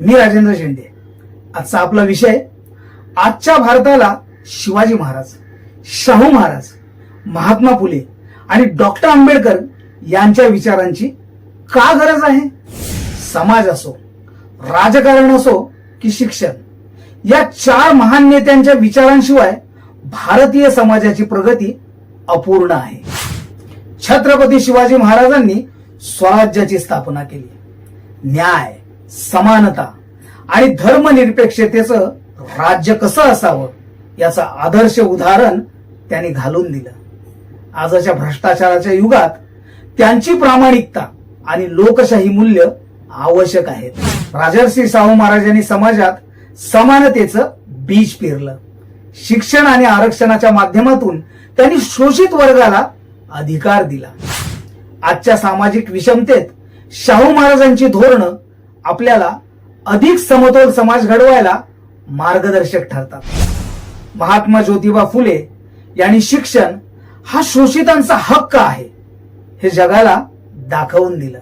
मी राजेंद्र शेंडे. आजचा आपला विषय आजच्या भारताला शिवाजी महाराज शाहू महाराज महात्मा फुले आणि डॉक्टर आंबेडकर यांच्या विचारांची का गरज आहे? समाज असो राजकारण असो की शिक्षण या चार महान नेत्यांच्या विचारांशिवाय भारतीय समाजाची प्रगती अपूर्ण आहे. छत्रपती शिवाजी महाराजांनी स्वराज्याची स्थापना केली. न्याय समानता आणि धर्मनिरपेक्षतेचं राज्य कसं असावं याचं आदर्श उदाहरण त्यांनी घालून दिलं. आजच्या भ्रष्टाचाराच्या युगात त्यांची प्रामाणिकता आणि लोकशाही मूल्य आवश्यक आहेत. राजर्षी शाहू महाराजांनी समाजात समानतेचं बीज पेरलं. शिक्षण आणि आरक्षणाच्या माध्यमातून त्यांनी शोषित वर्गाला अधिकार दिला. आजच्या सामाजिक विषमतेत शाहू महाराजांची धोरणं आपल्याला अधिक समतोल समाज घडवायला मार्गदर्शक ठरतात. महात्मा ज्योतिबा फुले यांनी शिक्षण हा शोषितांचा हक्क आहे हे जगाला दाखवून दिलं.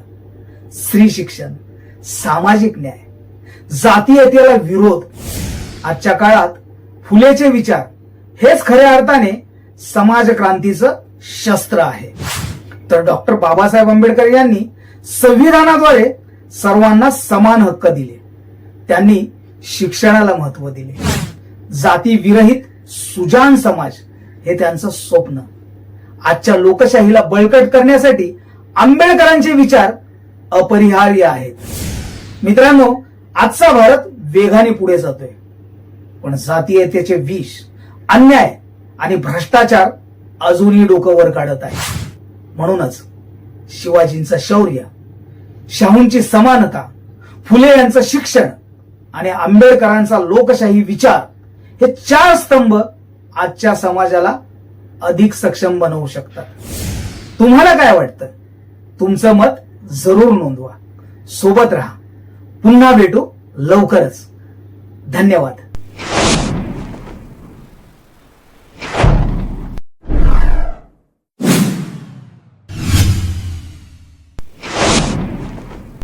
स्त्री शिक्षण सामाजिक न्याय जातीयतेला विरोध आजच्या काळात फुलेचे विचार हेच खऱ्या अर्थाने समाज क्रांतीचं शस्त्र आहे. तर डॉक्टर बाबासाहेब आंबेडकर यांनी संविधानाद्वारे सर्वांना समान हक्क दिले. त्यांनी शिक्षणाला महत्त्व दिले. जाती विरहित सुजान समाज हे त्यांचं स्वप्न. आजच्या लोकशाहीला बळकट करण्यासाठी आंबेडकरांचे विचार अपरिहार्य आहेत. मित्रांनो आजचा भारत वेगाने पुढे जातोय. पण जातीयतेचे विष अन्याय आणि भ्रष्टाचार अजूनही डोकं वर काढत आहे म्हणूनच शिवाजींचं शौर्य शाहूंची समानता फुले यांचं शिक्षण आणि आंबेडकरांचा लोकशाही विचार हे चार स्तंभ आजच्या समाजाला अधिक सक्षम बनवू शकतात. तुम्हाला काय वाटतं? तुमचं मत जरूर नोंदवा. सोबत राहा. पुन्हा भेटू लवकरच. धन्यवाद.